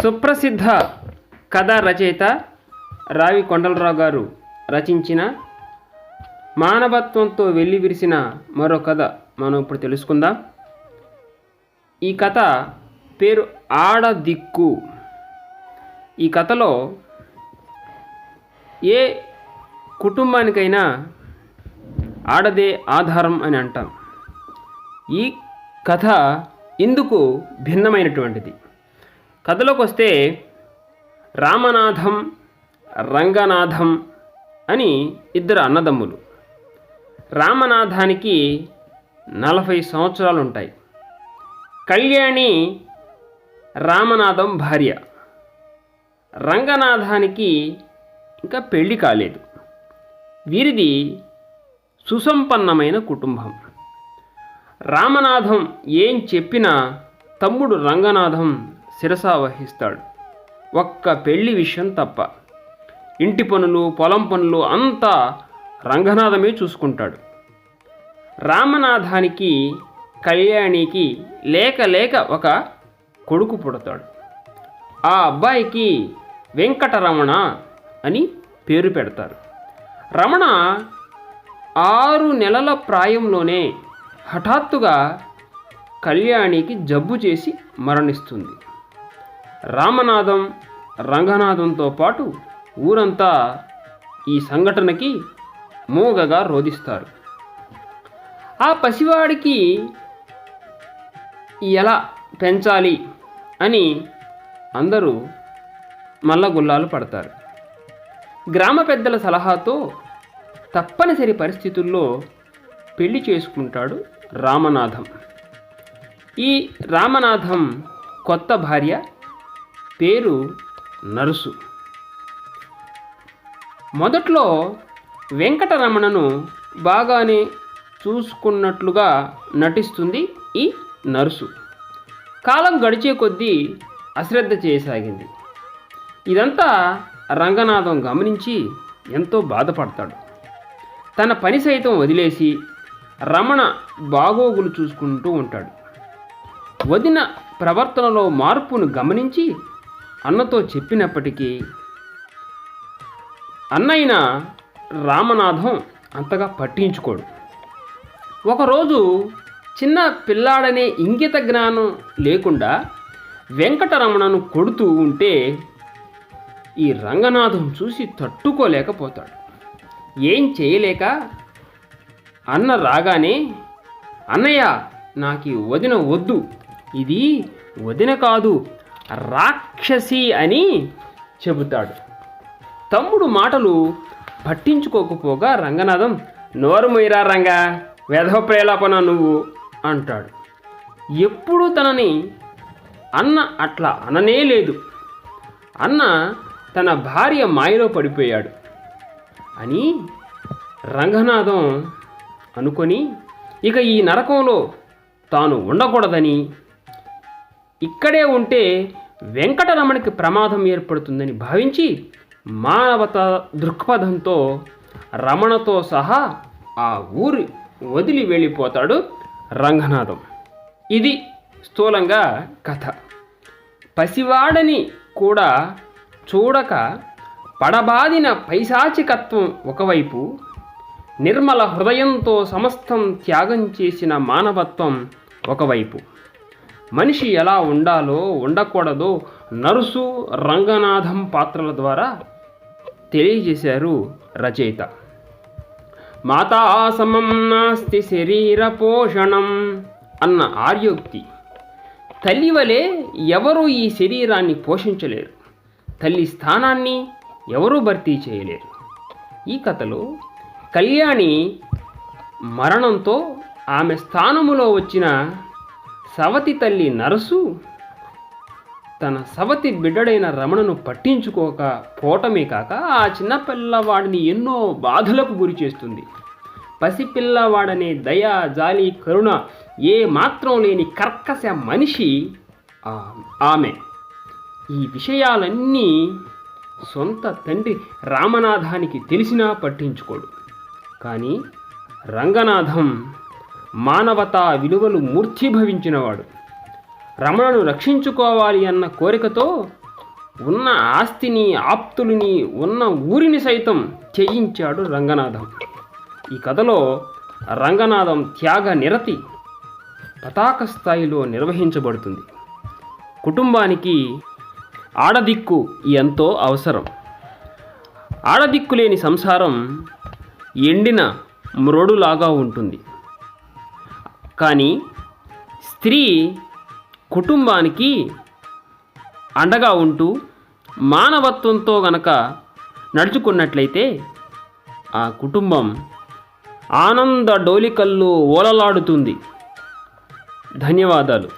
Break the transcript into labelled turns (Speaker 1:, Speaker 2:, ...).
Speaker 1: సుప్రసిద్ధ కథా రచయిత రావి కొండలరావు గారు రచించిన మానవత్వంతో వెళ్ళి విరిసిన మరో కథ మనం ఇప్పుడు తెలుసుకుందాం. ఈ కథ పేరు ఆడదిక్కు. ఈ కథలో ఏ కుటుంబానికైనా ఆడదే ఆధారం అని అంటాం. ఈ కథ ఇందుకు భిన్నమైనటువంటిది. కథలోకి వస్తే రామనాథం రంగనాథం అని ఇద్దరు అన్నదమ్ములు. రామనాథానికి నలభై సంవత్సరాలు ఉంటాయి కళ్యాణి రామనాథం భార్య. రంగనాథానికి ఇంకా పెళ్ళి కాలేదు. వీరిది సుసంపన్నమైన కుటుంబం. రామనాథం ఏం చెప్పినా తమ్ముడు రంగనాథం శిరస వహిస్తాడు. ఒక్క పెళ్ళి విషయం తప్ప. ఇంటి పనులు పొలం పనులు అంతా రంగనాథమే చూసుకుంటాడు. రామనాథానికి కళ్యాణికి లేక లేక ఒక కొడుకు పుడతాడు. ఆ అబ్బాయికి వెంకటరమణ అని పేరు పెడతారు. రమణ ఆరు నెలల ప్రాయంలోనే హఠాత్తుగా కళ్యాణికి జబ్బు చేసి మరణిస్తుంది. రామనాథం రంగనాథంతో పాటు ఊరంతా ఈ సంఘటనకి మూగగా రోధిస్తారు. ఆ పసివాడికి ఎలా పెంచాలి అని అందరూ మల్లగుల్లాలు పడతారు. గ్రామ పెద్దల సలహాతో తప్పనిసరి పరిస్థితుల్లో పెళ్ళి చేసుకుంటాడు రామనాథం ఈ రామనాథం కొత్త భార్య పేరు నరుసు. మొదట్లో వెంకటరమణను బాగానే చూసుకున్నట్లుగా నటిస్తుంది ఈ నరుసు. కాలం గడిచే కొద్దీ అశ్రద్ధ చేయసాగింది. ఇదంతా రంగనాథం గమనించి ఎంతో బాధపడతాడు. తన పని సైతం వదిలేసి రమణ బాగోగులు చూసుకుంటూ ఉంటాడు. వదిన ప్రవర్తనలో మార్పును గమనించి అన్నతో చెప్పినప్పటికీ అన్నయ్యన రామనాథం అంతగా పట్టించుకోడు. ఒకరోజు చిన్న పిల్లాడనే ఇంగిత జ్ఞానం లేకుండా వెంకటరమణను కొడుతూ ఉంటే ఈ రంగనాథం చూసి తట్టుకోలేకపోతాడు. ఏం చేయలేక అన్న రాగానే అన్నయ్య నాకు ఈ వదిన వద్దు. ఇది వదిన కాదు రాక్షసి అని చెబుతాడు. తమ్ముడు మాటలు పట్టించుకోకపోగా రంగనాథం నోరు మొయ్యరా రంగా వెధవ ప్రేలాపన నువ్వు అంటాడు. ఎప్పుడూ తనని అన్న అట్లా అననే లేదు. అన్న తన భార్య మాయలో పడిపోయాడు అని రంగనాథం అనుకొని ఇక ఈ నరకంలో తాను ఉండకూడదని ఇక్కడే ఉంటే వెంకటరమణికి ప్రమాదం ఏర్పడుతుందని భావించి మానవత దృక్పథంతో రమణతో సహా ఆ ఊరి వదిలి వెళ్ళిపోతాడు రంగనాథం. ఇది స్థూలంగా కథ. పసివాడని కూడా చూడక పడబాదిన పైశాచికత్వం ఒకవైపు నిర్మల హృదయంతో సమస్తం త్యాగం చేసిన మానవత్వం ఒకవైపు. మనిషి ఎలా ఉండాలో ఉండకూడదో నరుసు రంగనాథం పాత్రల ద్వారా తెలియజేశారు రచయిత. మాతాసమం నాస్తి శరీర పోషణం అన్న ఆర్యోక్తి. తల్లి వలె ఎవరూ ఈ శరీరాన్ని పోషించలేరు. తల్లి స్థానాన్ని ఎవరూ భర్తీ చేయలేరు. ఈ కథలో కళ్యాణి మరణంతో ఆమె స్థానములో వచ్చిన సవతి తల్లి నరసు తన సవతి బిడ్డడైన రమణను పట్టించుకోక పోవటమే కాక ఆ చిన్న పిల్లవాడిని ఎన్నో బాధలకు గురి చేస్తుంది. పసిపిల్లవాడనే దయ జాలి కరుణ ఏ మాత్రం లేని కర్కశ మనిషి ఆమె. ఈ విషయాలన్నీ సొంత తండ్రి రామనాథానికి తెలిసినా పట్టించుకోడు. కానీ రంగనాథం మానవతా విలువలు మూర్ఛీభవించినవాడు. రమణను రక్షించుకోవాలి అన్న కోరికతో ఉన్న ఆస్తిని ఆప్తులని ఉన్న ఊరిని సైతం చేయించాడు రంగనాథం. ఈ కథలో రంగనాథం త్యాగ నిరతి పతాక స్థాయిలో నిర్వహించబడుతుంది. కుటుంబానికి ఆడదిక్కు ఎంతో అవసరం. ఆడదిక్కు లేని సంసారం ఎండిన మ్రోడులాగా ఉంటుంది. కానీ స్త్రీ కుటుంబానికి అండగా ఉంటూ మానవత్వంతో గనక నడుచుకున్నట్లయితే ఆ కుటుంబం ఆనంద డోలికల్లో ఓలలాడుతుంది. ధన్యవాదాలు.